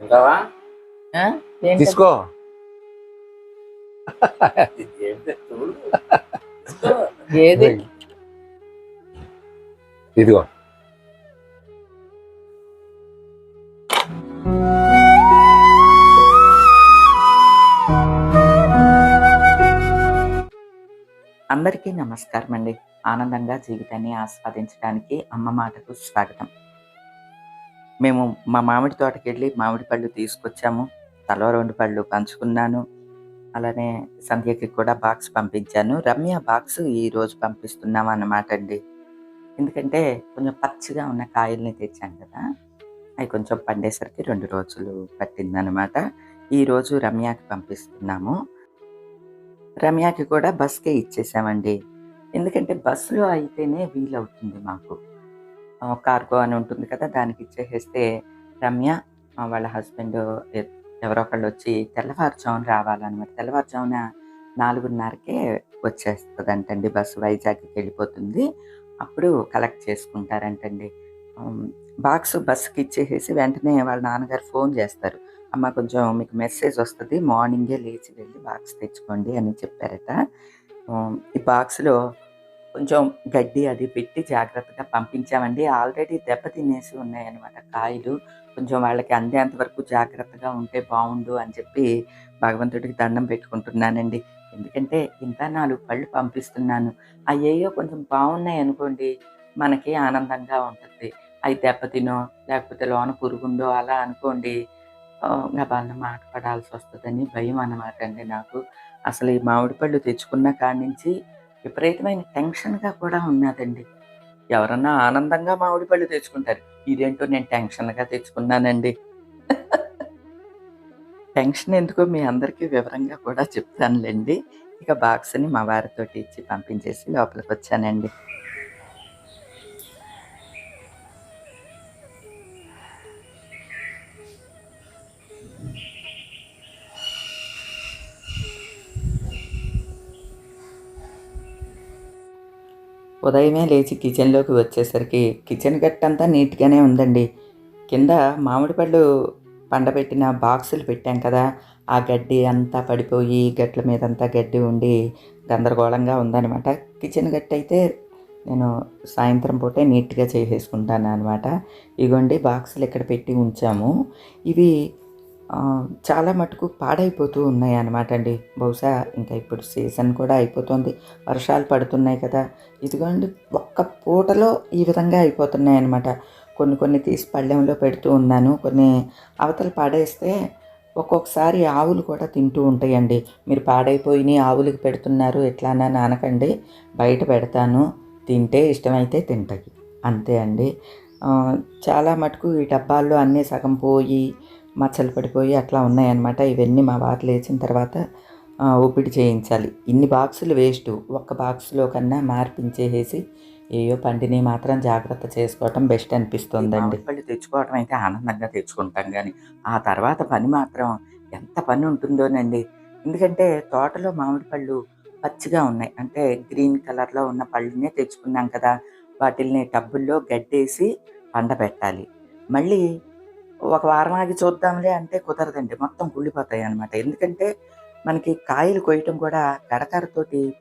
తింటావా? తీసుకో. ఏది? ఇదిగో. అందరికీ నమస్కారం అండి ఆనందంగా జీవితాన్ని ఆస్వాదించడానికి అమ్మ మాటకు స్వాగతం. మేము మా మామిడి తోటకి వెళ్ళి మామిడి పళ్ళు తీసుకొచ్చాము. తలో రెండు పళ్ళు పంచుకున్నాను. అలానే సంధ్యకి కూడా బాక్స్ పంపించాను. రమ్య బాక్స్ ఈ రోజు పంపిస్తున్నాం అన్నమాట అండి. ఎందుకంటే కొంచెం పచ్చిగా ఉన్న కాయల్ని తెచ్చాం కదా అవి కొంచెం పండేసరికి రెండు రోజులు పట్టిందనమాట ఈరోజు రమ్యకి పంపిస్తున్నాము. రమ్యకి కూడా బస్కే ఇచ్చేసామండి. ఎందుకంటే బస్సులో అయితేనే వీలవుతుంది మాకు. కార్గో అని ఉంటుంది కదా దానికి ఇచ్చేసేస్తే రమ్య వాళ్ళ హస్బెండ్ ఎవరో ఒకళ్ళు వచ్చి తెల్లవారుజామున రావాలన్నమాట. తెల్లవారుజామున నాలుగున్నరకే వచ్చేస్తుందంటండి బస్సు వైజాగ్కి వెళ్ళిపోతుంది. అప్పుడు కలెక్ట్ చేసుకుంటారంటండి. బాక్స్ బస్సుకి ఇచ్చేసేసి వెంటనే వాళ్ళ నాన్నగారు ఫోన్ చేస్తారు. అమ్మ కొంచెం మీకు మెసేజ్ వస్తుంది మార్నింగే లేచి వెళ్ళి బాక్స్ తెచ్చుకోండి అని చెప్పారట. ఈ బాక్స్లో కొంచెం గడ్డి అది పెట్టి జాగ్రత్తగా పంపించామండి. ఆల్రెడీ దెబ్బ తినేసి ఉన్నాయన్నమాట కాయలు. కొంచెం వాళ్ళకి అందేంత వరకు జాగ్రత్తగా ఉంటే బాగుండు అని చెప్పి భగవంతుడికి దండం పెట్టుకుంటున్నానండి. ఎందుకంటే ఇంత నాలుగు పళ్ళు పంపిస్తున్నాను. అయ్యయ్యో కొంచెం బాగున్నాయి అనుకోండి మనకి ఆనందంగా ఉంటుంది. అవి దెబ్బతినో లేకపోతే లోన పురుగుండో అలా అనుకోండి ఆ, మాట పడాల్సి వస్తుందని భయం అన్నమాట అండి నాకు. అసలు ఈ మామిడి పళ్ళు తెచ్చుకున్న కాడి నుంచి విపరీతమైన టెన్షన్గా కూడా ఉన్నదండి. ఎవరన్నా ఆనందంగా మామిడి పళ్ళు తెచ్చుకుంటారు. ఇదేంటో నేను టెన్షన్గా తెచ్చుకున్నానండి. టెన్షన్ ఎందుకో మీ అందరికీ వివరంగా కూడా చెప్తానులేండి. ఇక బాక్స్ని మా వారితో ఇచ్చి పంపించేసి లోపలికి వచ్చానండి ఉదయమే లేచి కిచెన్లోకి వచ్చేసరికి కిచెన్ గట్టంతా నీట్గానే ఉందండి. కింద మామిడి పళ్ళు పండబెట్టిన బాక్సులు పెట్టాం కదా ఆ గడ్డి అంతా పడిపోయి గట్ల మీద అంతా గడ్డి ఉండి గందరగోళంగా ఉందన్నమాట. కిచెన్ గట్టి అయితే నేను సాయంత్రం పూటే నీట్గా చేసేసుకుంటాను అనమాట ఇగోండి బాక్సులు ఇక్కడ పెట్టి ఉంచాము. ఇవి చాలా మటుకు పాడైపోతూ ఉన్నాయి అండి. బహుశా ఇంకా ఇప్పుడు సీజన్ కూడా అయిపోతుంది. వర్షాలు పడుతున్నాయి కదా. ఇదిగోండి ఒక్క పూటలో ఈ విధంగా అయిపోతున్నాయి అన్నమాట కొన్ని కొన్ని తీసి పళ్ళెంలో పెడుతూ ఉన్నాను. కొన్ని అవతలు పాడేస్తే ఒక్కొక్కసారి ఆవులు కూడా తింటూ ఉంటాయండి. మీరు పాడైపోయినాయి ఆవులకి పెడుతున్నారు ఎట్లానా నానకండి. బయట పెడతాను. తింటే ఇష్టమైతే తింటాయి అంతే అండి. చాలా మటుకు ఈ డబ్బాల్లో అన్నీ సగం పోయి మచ్చలు పడిపోయి అట్లా ఉన్నాయన్నమాట. ఇవన్నీ మా వారు లేచిన తర్వాత ఊపిడి ఒప్పిడి చేయించాలి. ఇన్ని బాక్సులు వేస్ట్. ఒక్క బాక్స్లో కన్నా మార్పించేసేసి ఏయో పండిని మాత్రం జాగ్రత్త చేసుకోవటం బెస్ట్ అనిపిస్తుందండి. పళ్ళు తెచ్చుకోవటం అయితే ఆనందంగా తెచ్చుకుంటాం కానీ ఆ తర్వాత పని మాత్రం ఎంత పని ఉంటుందోనండి. ఎందుకంటే తోటలో మామిడి పళ్ళు పచ్చిగా ఉన్నాయి. అంటే గ్రీన్ కలర్లో ఉన్న పళ్ళునే తెచ్చుకున్నాం కదా. వాటిల్ని టబ్బుల్లో గడ్డేసి పండబెట్టాలి. మళ్ళీ ఒక వారం ఆగి చూద్దాంలే అంటే కుదరదండి. మొత్తం కుళ్ళిపోతాయి అనమాట ఎందుకంటే మనకి కాయలు కొయ్యటం కూడా గడకరతోటి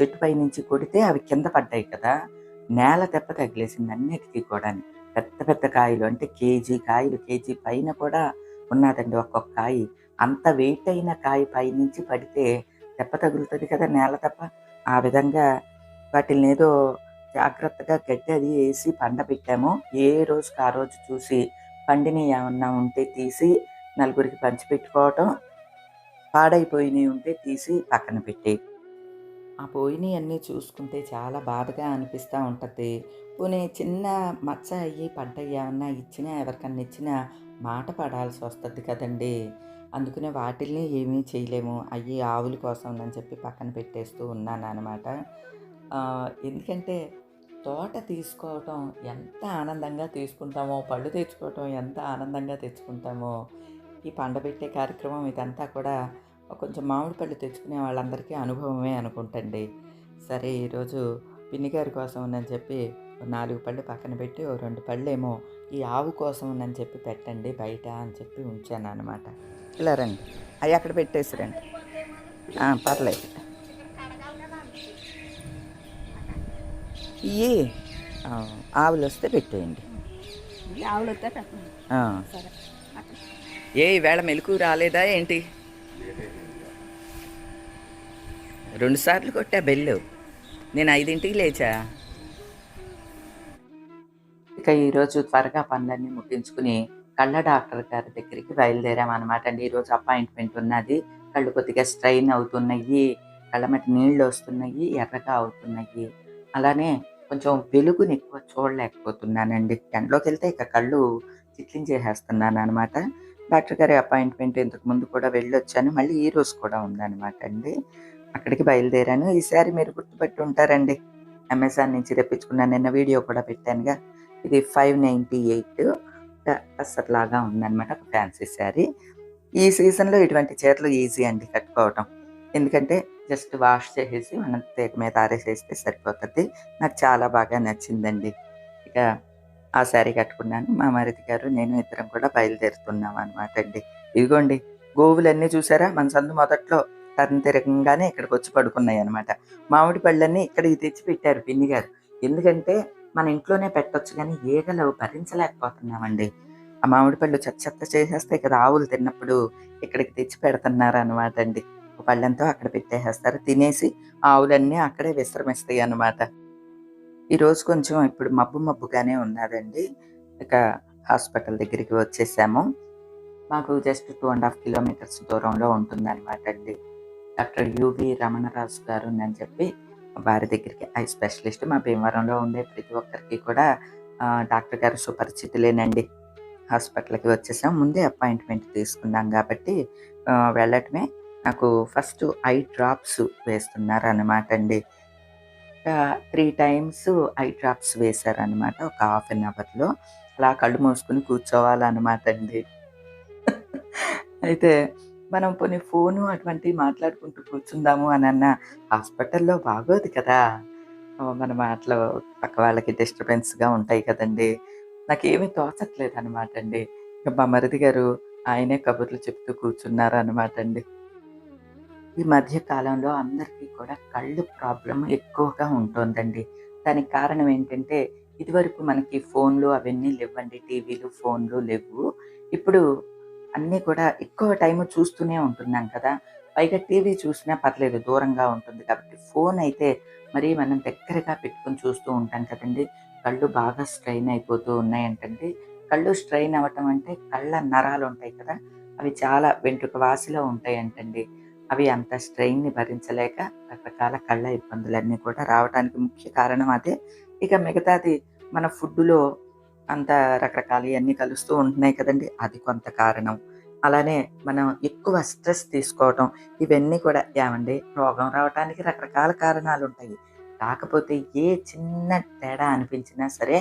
చెట్టుపై నుంచి కొడితే అవి కింద పడ్డాయి కదా. నేల తెప్ప తగిలేసింది అన్నిటికీ కూడా పెద్ద పెద్ద కాయలు అంటే కేజీ కాయలు కేజీ పైన కూడా ఉన్నదండి ఒక్కొక్క కాయ. అంత వెయిట్ అయిన కాయ పై నుంచి పడితే దెబ్బ తగులుతుంది కదా నేల తప్ప. ఆ విధంగా వాటిని ఏదో జాగ్రత్తగా గడ్డి అది వేసి పండబెట్టాము. ఏ రోజుకి ఆ రోజు చూసి పండిని ఏమన్నా ఉంటే తీసి నలుగురికి పంచిపెట్టుకోవటం పాడైపోయినవి ఉంటే తీసి పక్కన పెట్టి ఆ పోయినవి అన్నీ చూసుకుంటే చాలా బాధగా అనిపిస్తూ ఉంటుంది. పోనీ చిన్న మచ్చ అయ్యి పడ్డ ఏమన్నా ఇచ్చినా ఎవరికన్నా ఇచ్చినా మాట పడాల్సి వస్తుంది కదండి. అందుకనే వాటిల్ని ఏమీ చేయలేము. అయ్యి ఆవుల కోసం అని చెప్పి పక్కన పెట్టేస్తూ ఉన్నాను అనమాట ఎందుకంటే తోట తీసుకోవటం ఎంత ఆనందంగా తీసుకుంటామో పళ్ళు తెచ్చుకోవటం ఎంత ఆనందంగా తెచ్చుకుంటామో ఈ పండబెట్టే కార్యక్రమం ఇదంతా కూడా కొంచెం మామిడి పళ్ళు తెచ్చుకునే వాళ్ళందరికీ అనుభవమే అనుకుంటండి. సరే ఈరోజు పిన్ని గారి కోసం అని చెప్పి ఓ నాలుగు పళ్ళు పక్కన పెట్టి ఓ రెండు పళ్ళేమో ఈ ఆవు కోసం అని చెప్పి పెట్టండి బయట అని చెప్పి ఉంచాను అనమాట ఇలా రండి. అవి అక్కడ పెట్టేసి రండి. పర్లేదు. ఇవి ఆ, ఆవులు వస్తే పెట్టేయండి. ఆవులు వస్తే పెట్టండి. ఆ. సరే. అట్లా. ఏ ఈవేళ మెలకు రాలేదా ఏంటి? రెండు సార్లు కొట్టా బెల్లు. నేను ఐదింటికి లేచా? ఇక ఈరోజు త్వరగా పనులన్నీ ముగించుకుని కళ్ళ డాక్టర్ గారి దగ్గరికి బయలుదేరామన్నమాట అండి. ఈరోజు అపాయింట్మెంట్ ఉన్నది. కళ్ళు కొద్దిగా స్ట్రైన్ అవుతున్నాయి. కళ్ళ మట్టి నీళ్ళు వస్తున్నాయి. ఎర్రగా అవుతున్నాయి. అలానే కొంచెం వెలుగుని ఎక్కువ చూడలేకపోతున్నానండి. టెన్లోకి వెళ్తే ఇక కళ్ళు చిట్లించేసేస్తున్నాను అనమాట డాక్టర్ గారి అపాయింట్మెంట్ ఇంతకు ముందు కూడా వెళ్ళొచ్చాను. మళ్ళీ ఈ రోజు కూడా ఉందన్నమాట అండి. అక్కడికి బయలుదేరాను. ఈసారి మీరు గుర్తుపెట్టి ఉంటారండి. అమెజాన్ నుంచి తెప్పించుకున్న నిన్న వీడియో కూడా పెట్టానుగా. ఇది ఫైవ్ నైంటీ ఎయిట్ లాగా ఉందన్నమాట ఒక ఫ్యాన్సీ శారీ. ఈ సీజన్లో ఇటువంటి చీరలు ఈజీ అండి కట్టుకోవటం. ఎందుకంటే జస్ట్ వాష్ చేసేసి మనం తేక మీద ఆరేసేస్తే సరిపోతుంది. నాకు చాలా బాగా నచ్చిందండి. ఇక ఆ శారీ కట్టుకున్నాను. మా మరిది గారు నేను ఇద్దరం కూడా బయలుదేరుతున్నాం అనమాట అండి. ఇదిగోండి గోవులన్నీ చూసారా? మన సందు మొదట్లో టర్న్ తిరగంగానే ఇక్కడికి వచ్చి పడుకున్నాయి అనమాట మామిడి పళ్ళన్నీ ఇక్కడికి తెచ్చి పెట్టారు పిన్ని గారు. ఎందుకంటే మన ఇంట్లోనే పెట్టొచ్చు కానీ ఈగలు భరించలేకపోతున్నామండి. ఆ మామిడి పళ్ళు చెత్త చెత్త చేసేస్తే ఇక్కడ ఆవులు తిన్నప్పుడు ఇక్కడికి తెచ్చి పెడుతున్నారు అనమాట అండి. పళ్ళంతో అక్కడ పెట్టేసేస్తారు. తినేసి ఆవులన్నీ అక్కడే విశ్రమిస్తాయి అన్నమాట ఈరోజు కొంచెం ఇప్పుడు మబ్బు మబ్బుగానే ఉన్నదండి. ఇక హాస్పిటల్ దగ్గరికి వచ్చేసాము. మాకు just two and half kilometres దూరంలో ఉంటుంది అనమాట అండి. డాక్టర్ యువి రమణరాజు గారు అని చెప్పి వారి దగ్గరికి ఐ స్పెషలిస్ట్ మా భీమవరంలో ఉండే ప్రతి ఒక్కరికి కూడా డాక్టర్ గారు సుపరిచితులేనండి. హాస్పిటల్కి వచ్చేసాం. ముందే అపాయింట్మెంట్ తీసుకున్నాం కాబట్టి వెళ్ళటమే నాకు ఫస్ట్ ఐ డ్రాప్స్ వేస్తున్నారు అనమాట అండి త్రీ టైమ్స్ ఐ డ్రాప్స్ వేశారనమాట ఒక హాఫ్ అన్ అవర్లో. అలా కళ్ళు మూసుకుని కూర్చోవాలన్నమాట అండి. అయితే మనం కొన్ని ఫోను అటువంటివి మాట్లాడుకుంటూ కూర్చుందాము అని అన్న హాస్పిటల్లో బాగోదు కదా. మన మాటలు పక్క వాళ్ళకి డిస్టర్బెన్స్గా ఉంటాయి కదండి. నాకేమీ తోచట్లేదు అనమాట అండి. ఇంకా మా మరిది గారు ఆయనే కబుర్లు చెప్తూ కూర్చున్నారు అనమాట అండి. ఈ మధ్య కాలంలో అందరికీ కూడా కళ్ళు ప్రాబ్లం ఎక్కువగా ఉంటుందండి. దానికి కారణం ఏంటంటే ఇదివరకు మనకి ఫోన్లు అవన్నీ లేవండి టీవీలు ఫోన్లు లేవు. ఇప్పుడు అన్నీ కూడా ఎక్కువ టైం చూస్తూనే ఉంటున్నాం కదా. పైగా టీవీ చూసినా పర్లేదు దూరంగా ఉంటుంది కాబట్టి ఫోన్ అయితే మరి మనం దగ్గరగా పెట్టుకొని చూస్తూ ఉంటాం కదండి. కళ్ళు బాగా స్ట్రెయిన్ అయిపోతూ ఉన్నాయంటండి. కళ్ళు స్ట్రెయిన్ అవ్వటం అంటే కళ్ళ నరాలు ఉంటాయి కదా. అవి చాలా వెంట్రుక వాసిలో ఉంటాయంటండి. అవి అంత స్ట్రెయిన్ని భరించలేక రకరకాల కళ్ళ ఇబ్బందులన్నీ కూడా రావడానికి ముఖ్య కారణం అదే. ఇక మిగతాది మన ఫుడ్లో అంత రకరకాలు అన్నీ కలుస్తూ ఉంటున్నాయి కదండి. అది కొంత కారణం. అలానే మనం ఎక్కువ స్ట్రెస్ తీసుకోవటం ఇవన్నీ కూడా ఏమండి రోగం రావడానికి రకరకాల కారణాలు ఉంటాయి కాకపోతే ఏ చిన్న తేడా అనిపించినా సరే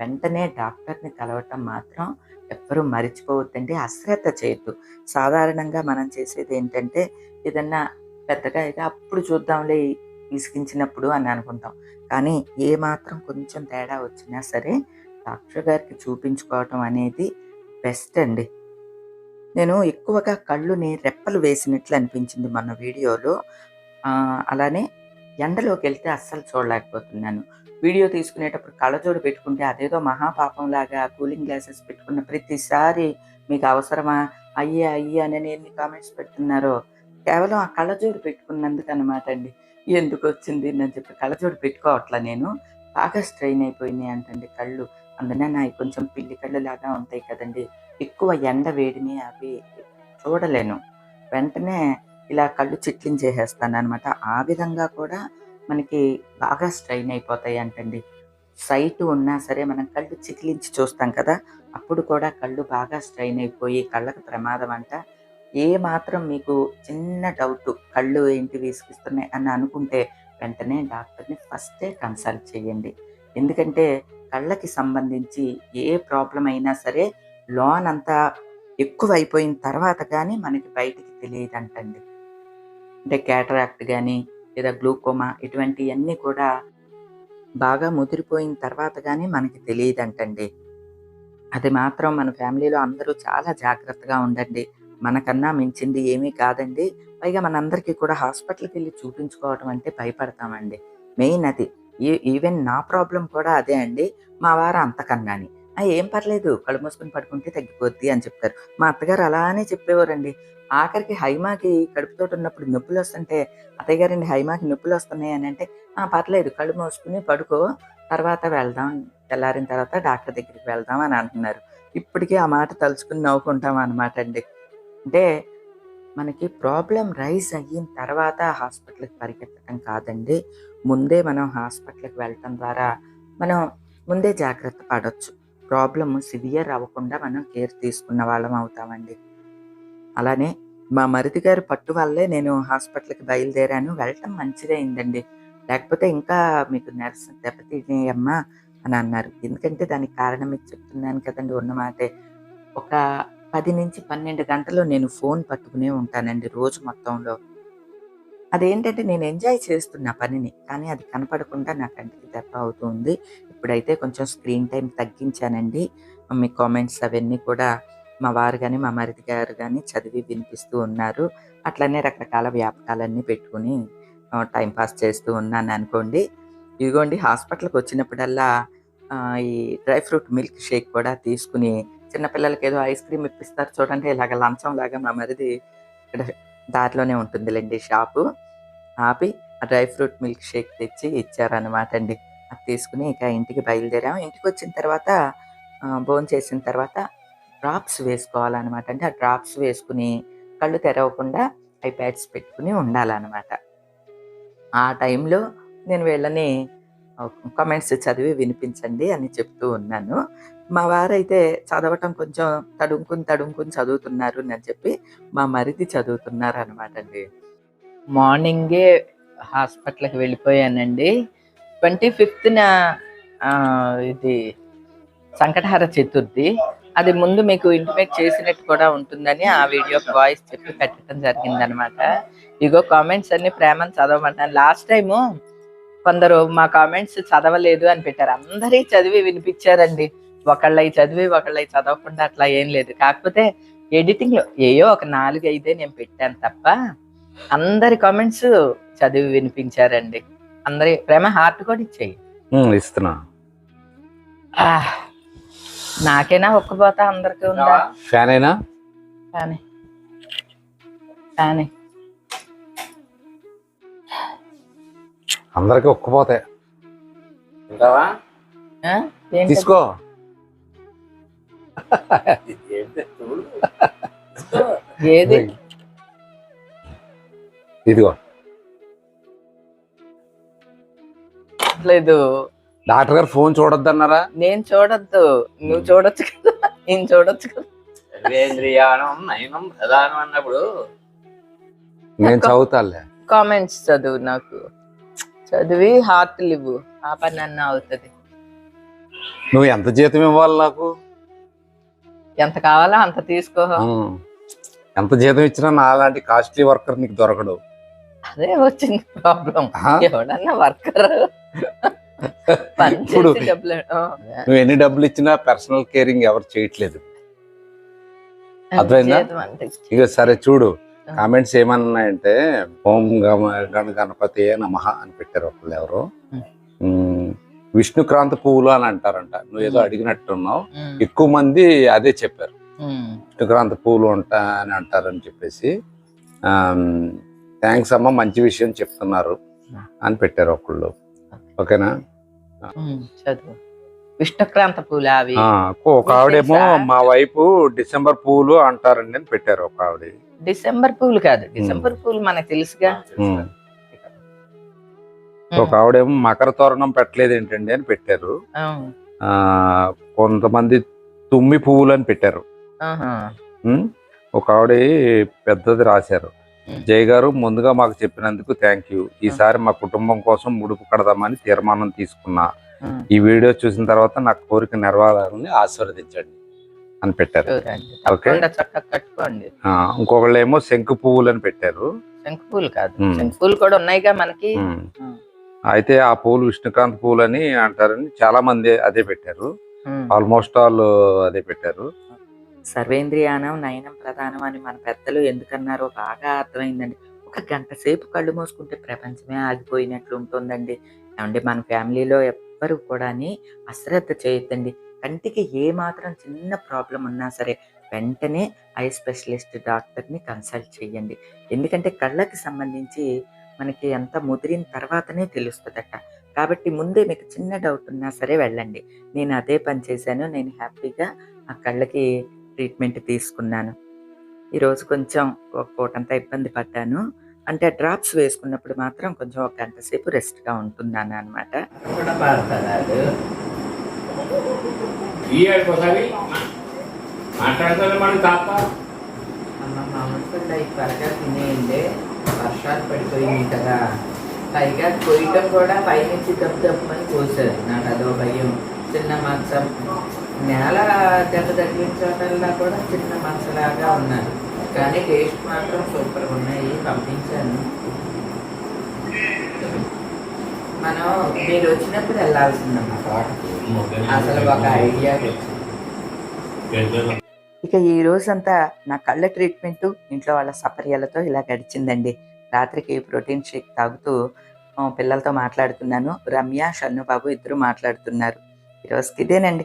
వెంటనే డాక్టర్ని కలవటం మాత్రం ఎవ్వరూ మర్చిపోవద్దండి అశ్రద్ధ చేయొద్దు. సాధారణంగా మనం చేసేది ఏంటంటే ఏదన్నా పెద్దగా అయితే అప్పుడు చూద్దాంలే విసిగించినప్పుడు అని అనుకుంటాం. కానీ ఏ మాత్రం కొంచెం తేడా వచ్చినా సరే డాక్టర్ గారికి చూపించుకోవటం అనేది బెస్ట్ అండి. నేను ఎక్కువగా కళ్ళుని రెప్పలు వేసినట్లు అనిపించింది మన వీడియోలో. అలానే ఎండలోకి వెళ్తే అస్సలు చూడలేకపోతున్నాను. వీడియో తీసుకునేటప్పుడు కళ్ళజోడు పెట్టుకుంటే అదేదో మహాపాపంలాగా కూలింగ్ గ్లాసెస్ పెట్టుకున్న ప్రతిసారి మీకు అవసరమా? అయ్యే అయ్యే అని ఎన్ని కామెంట్స్ పెడుతున్నారో. కేవలం ఆ కళ్ళజోడు పెట్టుకున్నందుకు అనమాట అండి. ఎందుకు వచ్చింది అని చెప్పి కళ్ళజోడు పెట్టుకోవట్లా నేను? బాగా స్ట్రెయిన్ అయిపోయినాయి అంటండి కళ్ళు. అందునే నాకు కొంచెం పిల్లి కళ్ళు లాగా ఉంటాయి కదండి. ఎక్కువ ఎండ వేడిని అవి చూడలేను. వెంటనే ఇలా కళ్ళు చిట్లించేసేస్తాను అనమాట ఆ విధంగా కూడా మనకి బాగా స్ట్రైన్ అయిపోతాయి అంటండి. సైట్ ఉన్నా సరే మనం కళ్ళు చికిలించి చూస్తాం కదా అప్పుడు కూడా కళ్ళు బాగా స్ట్రైన్ అయిపోయి కళ్ళకు ప్రమాదం అంట. ఏ మాత్రం మీకు చిన్న డౌట్ కళ్ళు ఏంటి విసిగిస్తున్నాయి అని అనుకుంటే వెంటనే డాక్టర్ని ఫస్టే కన్సల్ట్ చేయండి. ఎందుకంటే కళ్ళకి సంబంధించి ఏ ప్రాబ్లం అయినా సరే లోన్ అంతా ఎక్కువ అయిపోయిన తర్వాత కానీ మనకి బయటికి తెలియదంటండి. అంటే క్యాటరాక్ట్ కానీ లేదా గ్లూకోమా ఇటువంటివన్నీ కూడా బాగా ముదిరిపోయిన తర్వాత కానీ మనకి తెలియదంటండి. అది మాత్రం మన ఫ్యామిలీలో అందరూ చాలా జాగ్రత్తగా ఉండండి. మనకన్నా మించింది ఏమీ కాదండి. పైగా మనందరికీ కూడా హాస్పిటల్కి వెళ్ళి చూపించుకోవటం అంటే భయపడతామండి. మెయిన్ అది. ఈ- ఈవెన్ నా ప్రాబ్లం కూడా అదే అండి. మా వారు అంతకన్నాని. ఏం పర్లేదు కళ్ళు మూసుకొని పడుకుంటే తగ్గిపోద్ది అని చెప్తారు. మా అత్తగారు అలానే చెప్పేవారండి. ఆఖరికి హైమాకి కడుపుతోటి ఉన్నప్పుడు నొప్పులు వస్తుంటే అత్తయ్య గారండి హైమాకి నొప్పులు వస్తున్నాయి అని అంటే "ఆ, పర్లేదు కళ్ళు మూసుకుని పడుకో తర్వాత వెళ్దాం తెల్లారిన తర్వాత డాక్టర్ దగ్గరికి వెళ్దాం అని అంటున్నారు. ఇప్పటికీ ఆ మాట తలుచుకుని నవ్వుకుంటాం అనమాట అండి. అంటే మనకి ప్రాబ్లం రైజ్ అయిన తర్వాత హాస్పిటల్కి పరిగెత్తడం కాదండి. ముందే మనం హాస్పిటల్కి వెళ్ళటం ద్వారా మనం ముందే జాగ్రత్త పడవచ్చు ప్రాబ్లమ్ సివియర్ అవ్వకుండా మనం కేర్ తీసుకున్న వాళ్ళం అవుతామండి. అలానే మా మరిది గారి పట్టు వల్లే నేను హాస్పిటల్కి బయలుదేరాను. వెళ్ళటం మంచిదే అయిందండి. లేకపోతే ఇంకా మీకు నర్స్ దెబ్బతినేయమ్మా అని అన్నారు. ఎందుకంటే దానికి కారణం మీకు చెప్తున్నాను కదండి ఉన్నమాటే ఒక పది నుంచి పన్నెండు గంటలు నేను ఫోన్ పట్టుకునే ఉంటానండి రోజు మొత్తంలో. అదేంటంటే నేను ఎంజాయ్ చేస్తున్న పనిని కానీ అది కనపడకుండా నా కంటికి దెబ్బ అవుతుంది ఇప్పుడైతే కొంచెం స్క్రీన్ టైం తగ్గించానండి. మీ కామెంట్స్ అవన్నీ కూడా మా వారు కానీ మా మరిది గారు కానీ చదివి వినిపిస్తూ ఉన్నారు. అట్లనే రకరకాల వ్యాపకాలన్నీ పెట్టుకుని టైం పాస్ చేస్తూ ఉన్నాను అనుకోండి. ఇదిగోండి హాస్పిటల్కి వచ్చినప్పుడల్లా ఈ డ్రై ఫ్రూట్ మిల్క్ షేక్ కూడా తీసుకుని చిన్నపిల్లలకి ఏదో ఐస్ క్రీమ్ ఇప్పిస్తారు చూడండి ఇలాగ లంచం లాగా మా మరిది ఇక్కడ దారిలోనే ఉంటుందిలేండి షాపు. ఆపి ఆ డ్రై ఫ్రూట్ మిల్క్ షేక్ తెచ్చి ఇచ్చారనమాట అండి అది తీసుకుని ఇక ఇంటికి బయలుదేరాం ఇంటికి వచ్చిన తర్వాత భోజనం చేసిన తర్వాత డ్రాప్స్ వేసుకోవాలన్నమాట. అంటే ఆ డ్రాప్స్ వేసుకుని కళ్ళు తెరవకుండా ఐప్యాడ్స్ పెట్టుకుని ఉండాలన్నమాట. ఆ టైంలో నేను వీళ్ళని కామెంట్స్ చదివి వినిపించండి అని చెప్తూ ఉన్నాను. మా వారైతే చదవటం కొంచెం తడుముకుని తడుముకుని చదువుతున్నారు అని చెప్పి మా మరిది చదువుతున్నారు అనమాట అండి. మార్నింగే హాస్పిటల్కి వెళ్ళిపోయానండి. ట్వంటీ ఫిఫ్త్న ఇది సంకటహార చతుర్థి. అది ముందు మీకు ఇంటిమేట్ చేసినట్టు కూడా ఉంటుందని ఆ వీడియో వాయిస్ చెప్పి పెట్టడం జరిగిందనమాట. ఇగో కామెంట్స్ అన్ని ప్రేమను చదవమంటాను లాస్ట్ టైము కొందరు మా కామెంట్స్ చదవలేదు అని పెట్టారు. అందరి చదివి వినిపించారండి. ఒకళ్ళవి చదివి ఒకళ్ళవి చదవకుండా అట్లా ఏం లేదు. కాకపోతే ఎడిటింగ్లో ఏయో ఒక నాలుగు ఐదే నేను పెట్టాను తప్ప అందరి కామెంట్స్ చదివి వినిపించారండి. అందరి ప్రేమ హార్ట్ కూడా ఇచ్చేయి. ఇస్తున్నా. ఆ, నాకేనా ఒక్కపోతా అందరికి ఉందా? ఫ్యాన్ అయినా? కానీ కానీ అందరికి? ఏంటి? తీసుకో ఏది? ఇదిగో. లేదు డాక్టర్ గారు ఫోన్ చూడొద్దన్నారా? నేను చూడొద్దు. నువ్వు చూడొచ్చు కదా. నేను చూడొచ్చు కదా. సర్వేంద్రియానం నయనం ప్రధానం అన్నప్పుడు నేను చదువుతాలే కామెంట్స్ చదువు నాకు. చదివి హార్ట్ ఇవ్వు. ఆ పని అన్న అవుతుంది. నువ్వు ఎంత జీతం ఇవ్వాలి నాకు? ఎంత కావాలో అంత తీసుకో. ఎంత జీతం ఇచ్చినా నా అలాంటి కాస్ట్లీ వర్కర్ నీకు దొరకడు. అదే వచ్చింది ప్రాబ్లం. ఎవడన్నా వర్కర్ ఇప్పుడు. నువ్వు ఎన్ని డబ్బులు ఇచ్చినా పర్సనల్ కేరింగ్ ఎవరు చేయట్లేదు. అర్థమైందా? ఇక సరే చూడు కామెంట్స్ ఏమన్నాయంటే ఓం గమ గణ గణపతి నమః అని పెట్టారు ఒకళ్ళు ఎవరు. విష్ణుక్రాంత పువ్వులు అని అంటారంట. నువ్వు ఏదో. అడిగినట్టున్నావు. ఎక్కువ మంది అదే చెప్పారు. విష్ణుక్రాంత పువ్వులు ఉంటా అని అంటారని చెప్పేసి థ్యాంక్స్ అమ్మ మంచి విషయం చెప్తున్నారు అని పెట్టారు ఒకళ్ళు. ఓకేనా? చదువు. విష్ణుక్రాంత పూల అవి ఒక ఆవిడేమో మా వైపు డిసెంబర్ పువ్వులు అంటారండి అని పెట్టారు ఒక ఆవిడ. డిసెంబర్ పూలు కాదు. డిసెంబర్ పూలు మనకు తెలుసుగా. ఒక ఆవిడేమో మకర తోరణం పెట్టలేదు ఏంటండి అని పెట్టారు. ఆ, ఆ కొంతమంది తుమ్మి పువ్వులు అని పెట్టారు ఒక ఆవిడ పెద్దది రాశారు. జయ గారు ముందుగా మాకు చెప్పినందుకు థ్యాంక్ యూ ఈసారి మా కుటుంబం కోసం ముడుపు కడదామని తీర్మానం తీసుకున్నా. ఈ వీడియో చూసిన తర్వాత నా కోరిక నెరవేరాలని ఆశీర్వదించండి అని పెట్టారు. ఓకే. ఇంకొకళ్ళు ఏమో శంకు పువ్వులు అని పెట్టారు. శంకు పూలు కాదు. శంకు పూలు కూడా ఉన్నాయిగా మనకి. అయితే ఆ పూలు విష్ణుకాంత్ పూలు అని అంటారని చాలా మంది అదే పెట్టారు. ఆల్మోస్ట్ ఆల్ అదే పెట్టారు. సర్వేంద్రియానం నయనం ప్రధానం అని మన పెద్దలు ఎందుకన్నారో బాగా అర్థమైందండి. ఒక గంట సేపు కళ్ళు మూసుకుంటే ప్రపంచమే ఆగిపోయినట్లు ఉంటుందండి. ఏమంటే మన ఫ్యామిలీలో ఎవ్వరు కూడా అశ్రద్ధ చేయొద్దండి. కంటికి ఏ మాత్రం చిన్న ప్రాబ్లం ఉన్నా సరే వెంటనే ఐ స్పెషలిస్ట్ డాక్టర్ని కన్సల్ట్ చేయండి ఎందుకంటే కళ్ళకి సంబంధించి మనకి ఎంత ముదిరిన తర్వాతనే తెలుస్తుందట. కాబట్టి ముందే మీకు చిన్న డౌట్ ఉన్నా సరే వెళ్ళండి. నేను అదే పని చేశాను. నేను హ్యాపీగా ఆ కళ్ళకి ట్రీట్మెంట్ తీసుకున్నాను. ఈరోజు కొంచెం ఒక పూటంతా ఇబ్బంది పడ్డాను. అంటే డ్రాప్స్ వేసుకున్నప్పుడు మాత్రం కొంచెం ఒక గంట సేపు రెస్ట్గా ఉంటున్నాను అనమాట త్వరగా తినేయండి. వర్షాలు పడిపోయినాయి కదా. పైగా కొయ్యటం కూడా పైనుంచి దప్పు దప్పని కోసారు. నాకు అదో భయం. చిన్న మంచం నేల దెబ్బ తగిలిన చోటల్లా కూడా చిన్న మంచలాగా ఉన్నారు. కానీ టేస్ట్ మాత్రం సూపర్ ఉన్నాయి. పంపించాను. మనం మీరు వచ్చినప్పుడు వెళ్ళాల్సిందమ్మా తోటకి. అసలు ఒక ఐడియా ఇక ఈ రోజంతా నా కళ్ళ ట్రీట్మెంట్ ఇంట్లో వాళ్ళ సపర్యాలతో ఇలా గడిచిందండి. రాత్రికి ప్రోటీన్ షేక్ తాగుతూ పిల్లలతో మాట్లాడుతున్నాను. రమ్య షన్నుబాబు ఇద్దరు మాట్లాడుతున్నారు. ఈరోజుకి ఇదేనండి.